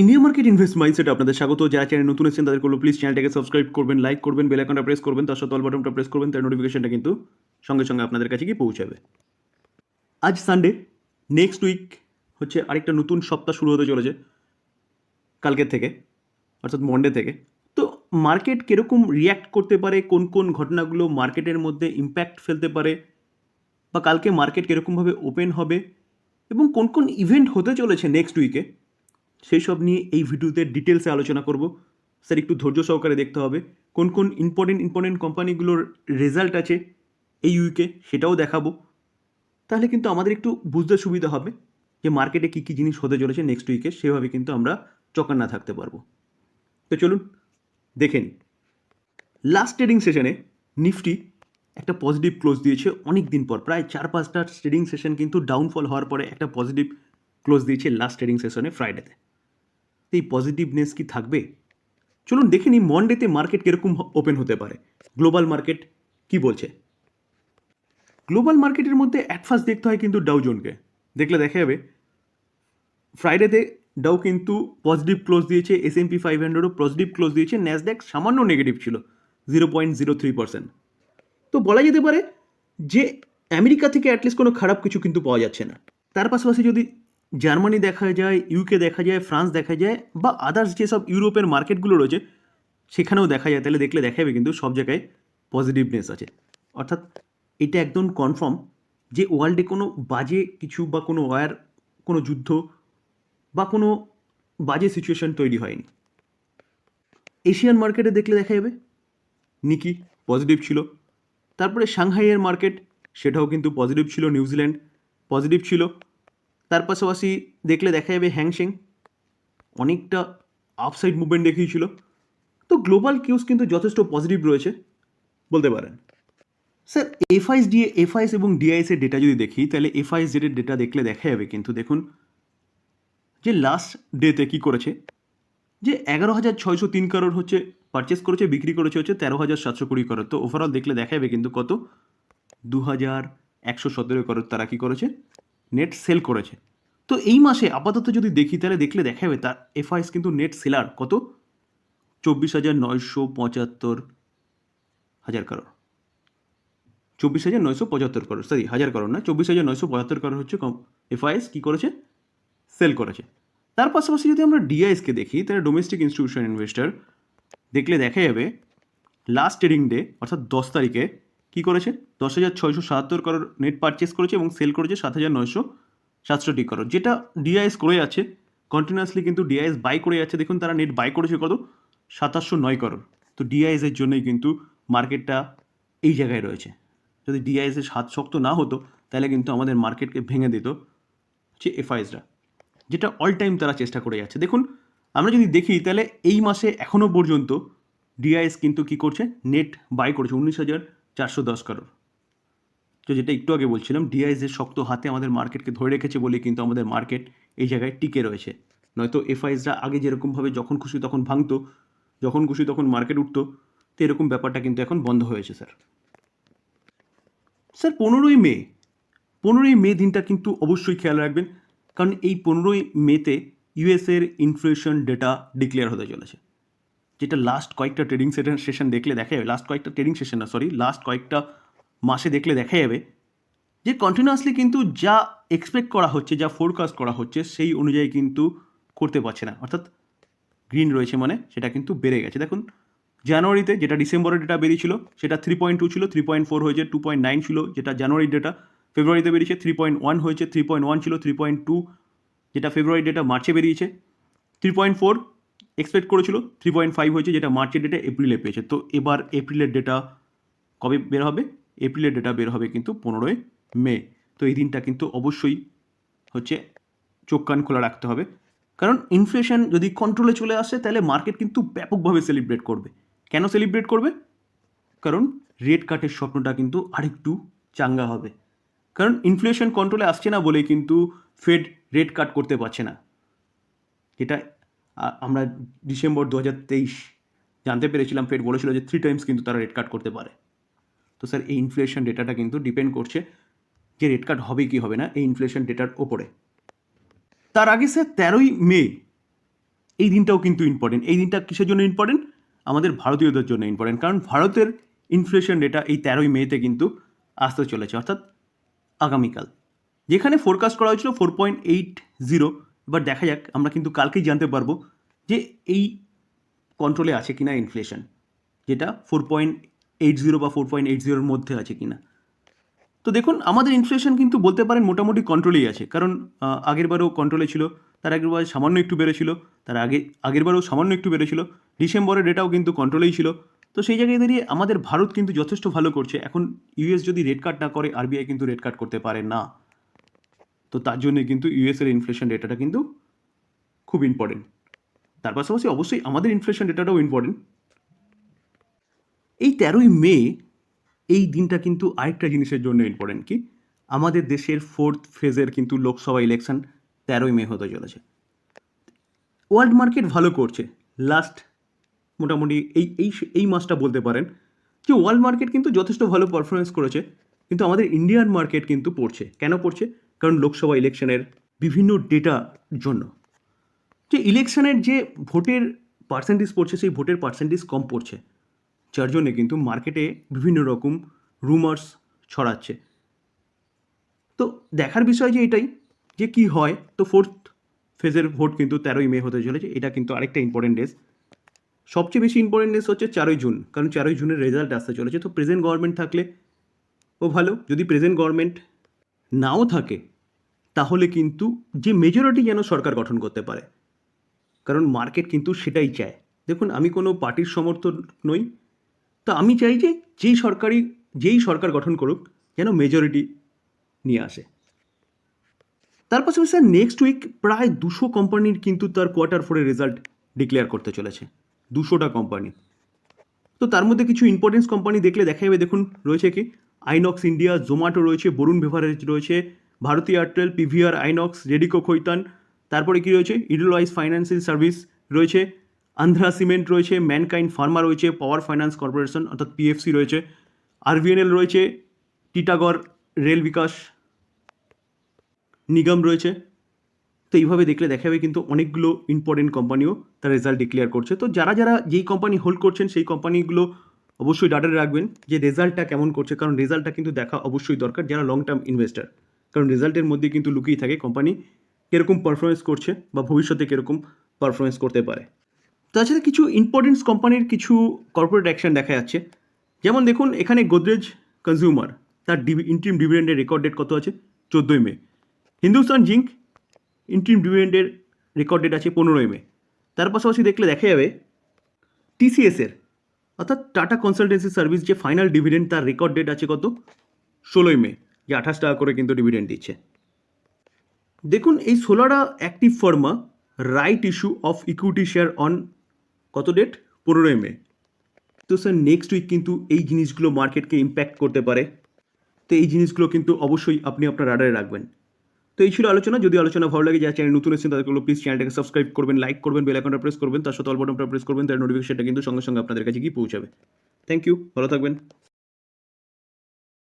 India market invest mindset আপনাদের স্বাগত। যারা চ্যানেল নতুন এসেছেন তাদের করল প্লিজ চ্যানেলটাকে সাবস্ক্রাইব করবেন লাইক করবেন বেল আইকনটা প্রেস করবেন, তার সাথে অল বাটনটা প্রেস করবেন, তার নোটিফিকেশনটা কিন্তু সঙ্গে সঙ্গে আপনাদের কাছে গিয়ে পৌঁছাবে। আজ সানডে নেক্সট উইক হচ্ছে আরেকটা নতুন সপ্তাহ শুরু হতে চলেছে, কালকের থেকে, অর্থাৎ মন্ডে থেকে। তো মার্কেট কীরকম রিয়্যাক্ট করতে পারে, কোন কোন ঘটনাগুলো মার্কেটের মধ্যে ইম্প্যাক্ট ফেলতে পারে, বা কালকে মার্কেট কীরকমভাবে ওপেন হবে, এবং কোন কোন ইভেন্ট হতে চলেছে নেক্সট উইকে সেই সব নিয়ে এই ভিডিওতে ডিটেলসে আলোচনা করব। স্যার, একটু ধৈর্য সহকারে দেখতে হবে। কোন কোন ইম্পর্টেন্ট ইম্পর্টেন্ট কোম্পানিগুলোর রেজাল্ট আছে এই উইকে সেটাও দেখাবো। তাহলে কিন্তু আমাদের একটু বুঝতে সুবিধা হবে যে মার্কেটে কী কী জিনিস হতে চলেছে নেক্সট উইকে সেভাবে কিন্তু আমরা চকান্না থাকতে পারব। তো চলুন, দেখে নিই। লাস্ট ট্রেডিং সেশনে নিফটি একটা পজিটিভ ক্লোজ দিয়েছে অনেক দিন পর। প্রায় চার, পাঁচটা ট্রেডিং সেশন কিন্তু ডাউনফল হওয়ার পরে একটা পজিটিভ ক্লোজ দিয়েছে লাস্ট ট্রেডিং সেশনে ফ্রাইডেতে এই পজিটিভনেস কি থাকবে? চলুন দেখে নিই মন্ডেতে মার্কেট কীরকম ওপেন হতে পারে। গ্লোবাল মার্কেট কি বলছে? গ্লোবাল মার্কেটের মধ্যে ফার্স্ট দেখতে হয় কিন্তু ডাউ জোনকে দেখলে দেখা যাবে ফ্রাইডেতে ডাউ কিন্তু পজিটিভ ক্লোজ দিয়েছে এস এম পি ফাইভ হান্ড্রেডও পজিটিভ ক্লোজ দিয়েছে ন্যাসড্যাক সামান্য নেগেটিভ ছিল zero point zero three percent তো বলা যেতে পারে যে আমেরিকা থেকে অ্যাটলিস্ট কোনো খারাপ কিছু কিন্তু পাওয়া যাচ্ছে না। তার পাশাপাশি যদি জার্মানি দেখা যায় ইউকে দেখা যায়, ফ্রান্স দেখা যায় বা আদার্স যেসব ইউরোপের মার্কেটগুলো রয়েছে, সেখানেও দেখা যায়। তাহলে দেখলে দেখা যাবে কিন্তু সব জায়গায় পজিটিভনেস আছে। অর্থাৎ এটা একদম কনফার্ম যে ওয়ার্ল্ডে কোনো বাজে কিছু বা কোনো ওয়ার কোনো যুদ্ধ বা কোনো বাজে সিচুয়েশন তৈরি হয়নি। এশিয়ান মার্কেটে দেখলে দেখা যাবে নিকি পজিটিভ ছিল। তারপরে সাংহাইয়ের মার্কেট সেটাও কিন্তু পজিটিভ ছিল। নিউজিল্যান্ড পজিটিভ ছিল। তার পাশাপাশি দেখলে দেখা যাবে হ্যাংশেং অনেকটা আপসাইড মুভমেন্ট দেখিয়েছিল তো গ্লোবাল কিউজ কিন্তু যথেষ্ট পজিটিভ রয়েছে, বলতে পারেন। স্যার এফআইএস ডিএ এফআইএস এবং ডিআইএস এর ডেটা যদি দেখি, তাহলে এফআইএস এর ডেটা দেখলে দেখা যাবে কিন্তু দেখুন যে লাস্ট ডেতে কি করেছে? যে এগারো হাজার ছয়শো তিন কারোর হচ্ছে পারচেস করেছে, বিক্রি করেছে হচ্ছে তেরো হাজার সাতশো কুড়ি করোর তো ওভারঅল দেখলে দেখা যাবে কিন্তু কত? দু হাজার একশো সতেরো করোর তারা কী করেছে? নেট সেল করেছে। তো এই মাসে আপাতত যদি দেখি, তাহলে দেখলে দেখা যাবে তার এফআইএস কিন্তু নেট সেলার কত? চব্বিশ হাজার নয়শো পঁচাত্তর হাজার কারোর চব্বিশ হাজার নয়শো পঁচাত্তর করোড় সরি হাজার করোড় না চব্বিশ হাজার নয়শো পঁচাত্তর করোড় হচ্ছে এফআইএস কী করেছে? সেল করেছে। তার পাশাপাশি যদি আমরা ডিআইএসকে দেখি, তাহলে ডোমেস্টিক ইনস্টিটিউশন ইনভেস্টর দেখলে দেখা যাবে লাস্ট ট্রেডিং ডে অর্থাৎ দশ তারিখে কী করেছে? দশ হাজার ছয়শো সাতাত্তর করোড় নেট পারচেস করেছে এবং সেল করেছে সাত হাজার নয়শো সাতষট্টি করোড়। যেটা ডিআইএস করে যাচ্ছে কন্টিনিউয়াসলি কিন্তু ডিআইএস বাই করে যাচ্ছে। দেখুন, তারা নেট বাই করেছে কত? সাতাশশো নয় করোড়। তো ডিআইএসের জন্যই কিন্তু মার্কেটটা এই জায়গায় রয়েছে। যদি ডিআইএসের হাত শক্ত না হতো, তাহলে কিন্তু আমাদের মার্কেটকে ভেঙে দিত হচ্ছে এফআইএসরা যেটা অল টাইম তারা চেষ্টা করে যাচ্ছে। দেখুন, আমরা যদি দেখি, তাহলে এই মাসে এখনও পর্যন্ত ডিআইএস কিন্তু কি করছে? নেট বাই করেছে। উনিশ হাজার চারশো দশ কারোর। তো যেটা একটু আগে বলছিলাম ডিআইএসের শক্ত হাতে আমাদের মার্কেটকে ধরে রেখেছে বলে কিন্তু আমাদের মার্কেট এই জায়গায় টিকে রয়েছে। নয়তো এফআইএসরা আগে যেরকমভাবে যখন খুশি তখন ভাঙতো, যখন খুশি তখন মার্কেট উঠতো, তো এরকম ব্যাপারটা কিন্তু এখন বন্ধ হয়েছে, স্যার। স্যার, পনেরোই মে পনেরোই মে দিনটা কিন্তু অবশ্যই খেয়াল রাখবেন, কারণ এই পনেরোই মেতে ইউএসের ইনফ্লেশন ডেটা ডিক্লেয়ার হতে চলেছে। যেটা লাস্ট কয়েকটা ট্রেডিং সেশন দেখলে দেখা যাবে লাস্ট কয়েকটা ট্রেডিং সেশন না সরি লাস্ট কয়েকটা মাসে দেখলে দেখা যাবে যে কন্টিনিউয়াসলি কিন্তু যা এক্সপেক্ট করা হচ্ছে, যা ফোরকাস্ট করা হচ্ছে, সেই অনুযায়ী কিন্তু করতে পারছে না। অর্থাৎ গ্রিন রয়েছে মানে সেটা কিন্তু বেড়ে গেছে। দেখুন, জানুয়ারিতে যেটা ডিসেম্বরের ডেটা বেরিয়েছিল, সেটা থ্রি পয়েন্ট টু ছিল থ্রি পয়েন্ট ফোর হয়েছে টু পয়েন্ট নাইন ছিল যেটা জানুয়ারির ডেটা ফেব্রুয়ারিতে বেরিয়েছে থ্রি পয়েন্ট ওয়ান হয়েছে থ্রি পয়েন্ট ওয়ান ছিল থ্রি পয়েন্ট টু যেটা ফেব্রুয়ারি ডেটা মার্চে বেরিয়েছে। থ্রি পয়েন্ট ফোর এক্সপেক্ট করেছিল থ্রি পয়েন্ট ফাইভ হয়েছে, যেটা মার্চের ডেটা এপ্রিলে পেয়েছে। তো এবার এপ্রিলের ডেটা কবে বের হবে? এপ্রিলের ডেটা বের হবে কিন্তু পনেরোই মে। তো এই দিনটা কিন্তু অবশ্যই হচ্ছে চোখ কান খোলা রাখতে হবে। কারণ ইনফ্লেশন যদি কন্ট্রোলে চলে আসে, তাহলে মার্কেট কিন্তু ব্যাপকভাবে সেলিব্রেট করবে। কেন সেলিব্রেট করবে? কারণ রেট কাটের স্বপ্নটা কিন্তু আরেকটু চাঙ্গা হবে। কারণ ইনফ্লেশন কন্ট্রোলে আসছে না বলেই কিন্তু ফেড রেট কাট করতে পারছে না। আ- আমরা ডিসেম্বর দু হাজার তেইশ জানতে পেরেছিলাম ফেড বলেছিল যে থ্রি টাইমস কিন্তু তারা রেট কাট করতে পারে। তো স্যার এই ইনফ্লেশন ডেটাটা কিন্তু ডিপেন্ড করছে যে রেট কাট হবে কি হবে না এই ইনফ্লেশন ডেটার ওপরে। তার আগে স্যার তেরোই মে, এই দিনটাও কিন্তু ইম্পর্টেন্ট এই দিনটা কিসের জন্য ইম্পর্টেন্ট আমাদের ভারতীয়দের জন্য ইম্পর্টেন্ট কারণ ভারতের ইনফ্লেশন ডেটা এই তেরোই মেতে কিন্তু আসতে চলেছে। অর্থাৎ আগামীকাল। যেখানে ফোরকাস্ট করা হয়েছিল ফোর পয়েন্ট এইট জিরো এবার দেখা যাক, আমরা কিন্তু কালকেই জানতে পারব যে এই কন্ট্রোলে আছে কিনা ইনফ্লেশন যেটা ফোর পয়েন্ট এইট জিরো বা ফোর পয়েন্ট এইট জিরোর মধ্যে আছে কিনা। তো দেখুন, আমাদের ইনফ্লেশন কিন্তু বলতে পারেন মোটামুটি কন্ট্রোলেই আছে। কারণ আগেরবারও কন্ট্রোলে ছিল, তার আগেরবার সামান্য একটু বেড়েছিল, তার আগে আগেরবারও সামান্য একটু বেড়েছিল, ডিসেম্বরের ডেটাও কিন্তু কন্ট্রোলেই ছিল। তো সেই জায়গায় দাঁড়িয়ে আমাদের ভারত কিন্তু যথেষ্ট ভালো করছে। এখন ইউএস যদি রেড কার্ড না করে আরবিআই কিন্তু রেড কার্ড করতে পারে না। তো তার জন্য কিন্তু ইউএস এর ইনফ্লেশন ডেটাটা কিন্তু খুব ইম্পর্টেন্ট তার পাশাপাশি অবশ্যই আমাদের ইনফ্লেশন ডেটাটাও ইম্পর্টেন্ট এই তেরোই মে, এই দিনটা কিন্তু আরেকটা জিনিসের জন্য ইম্পর্টেন্ট কি? আমাদের দেশের ফোর্থ ফেজের কিন্তু লোকসভা ইলেকশন তেরোই মে হতে চলেছে। ওয়ার্ল্ড মার্কেট ভালো করছে। লাস্ট মোটামুটি এই এই এই মাসটা বলতে পারেন যে ওয়ার্ল্ড মার্কেট কিন্তু যথেষ্ট ভালো পারফরমেন্স করেছে, কিন্তু আমাদের ইন্ডিয়ান মার্কেট কিন্তু পড়ছে। কেন পড়ছে? কারণ লোকসভা ইলেকশনের বিভিন্ন ডেটা জন্য। যে ইলেকশনের যে ভোটের পার্সেন্টেজ পড়ছে, সেই ভোটের পার্সেন্টেজ কম পড়ছে। যার জন্যে কিন্তু মার্কেটে বিভিন্ন রকম রুমার্স ছড়াচ্ছে। তো দেখার বিষয় যে এটাই, যে কি হয়, তো ফোর্থ ফেজের ভোট কিন্তু তেরোই মে হতে চলেছে। এটা কিন্তু আরেকটা ইম্পর্টেন্ট ডেস সবচেয়ে বেশি ইম্পর্টেন্ট ডেস হচ্ছে চারই জুন, কারণ চারই জুনের রেজাল্ট আসতে চলেছে। তো প্রেজেন্ট গভর্নমেন্ট থাকলে ও ভালো, যদি প্রেজেন্ট গভর্নমেন্ট নাও থাকে, তাহলে কিন্তু যে মেজরিটি যেন সরকার গঠন করতে পারে। কারণ মার্কেট কিন্তু সেটাই চায়। দেখুন, আমি কোনো পার্টির সমর্থন নই, তো আমি চাই যে যেই সরকারি যেই সরকার গঠন করুক, যেন মেজরিটি নিয়ে আসে। তার পাশাপাশি স্যার নেক্সট উইক প্রায় দুশো কোম্পানির কিন্তু তার কোয়ার্টার ফোরের রেজাল্ট ডিক্লেয়ার করতে চলেছে। দুশোটা কোম্পানি তো তার মধ্যে কিছু ইম্পর্টেন্স কোম্পানি দেখলে দেখা যাবে দেখুন, রয়েছে কি? আইনক্স ইন্ডিয়া, জোম্যাটো রয়েছে, বরুণ বেভারেজ রয়েছে Bharti Airtel, PVR, Inox, Radico Khaitan, তারপরে কি রয়েছে? ইডলওয়াইজ ফাইন্যান্সিয়াল সার্ভিস রয়েছে, আন্ধ্রা সিমেন্ট রয়েছে, ম্যানকাইন্ড ফার্মা রয়েছে, পাওয়ার ফাইন্যান্স কর্পোরেশন অর্থাৎ পিএফসি রয়েছে, আরভিএনএল রয়েছে, টিটাগড় রেল বিকাশ নিগম রয়েছে। তো এইভাবে দেখলে দেখা যাবে কিন্তু অনেকগুলো ইম্পর্টেন্ট কোম্পানিও তার রেজাল্ট ডিক্লেয়ার করছে। তো যারা যারা যেই কোম্পানি হোল্ড করছেন, সেই কোম্পানিগুলো অবশ্যই ডাটারে রাখবেন যে রেজাল্টটা কেমন করছে, কারণ রেজাল্টটা কিন্তু দেখা অবশ্যই দরকার যারা লং টার্ম ইনভেস্টার কারণ রেজাল্টের মধ্যে কিন্তু লুকিয়ে থাকে কোম্পানি কীরকম পারফরমেন্স করছে বা ভবিষ্যতে কীরকম পারফরমেন্স করতে পারে। তাছাড়া কিছু ইম্পর্টেন্স কোম্পানির কিছু কর্পোরেট অ্যাকশন দেখা যাচ্ছে। যেমন দেখুন, এখানে গোদরেজ কনজিউমার তার ডিভি ইন্ট্রিম ডিভিডেন্ডের রেকর্ড ডেট কত আছে? চোদ্দোই মে। হিন্দুস্তান জিঙ্ক ইন্ট্রিম ডিভিডেন্ডের রেকর্ড ডেট আছে পনেরোই মে। তার পাশাপাশি দেখলে দেখা যাবে টিসিএসের অর্থাৎ টাটা কনসালটেন্সি সার্ভিস যে ফাইনাল ডিভিডেন্ড তার রেকর্ড ডেট আছে কত? ষোলোই মে, যে আঠাশ টাকা করে কিন্তু ডিভিডেন্ড দিচ্ছে। দেখুন, এই Solara active pharma right issue of equity share on কত ডেট পনেরোই মে। তো স্যার নেক্সট উইক কিন্তু এই জিনিসগুলো মার্কেটকে ইম্প্যাক্ট করতে পারে। তো এই জিনিসগুলো কিন্তু অবশ্যই আপনি আপনার রাডারে রাখবেন। তো এই ছিল আলোচনা। যদি আলোচনা ভালো লাগে যা চ্যানেল নতুন এসেছেন তাদেরগুলো প্লিজ চ্যানেলটাকে সাবস্ক্রাইব করবেন লাইক করবেন বেল আইকনটা প্রেস করবেন, তার সাথে অল বাটনটা প্রেস করবেন, তার নোটিফিকেশনটা কিন্তু সঙ্গে সঙ্গে আপনাদের কাছে গিয়ে পৌঁছাবে। থ্যাংক ইউ ভালো থাকবেন।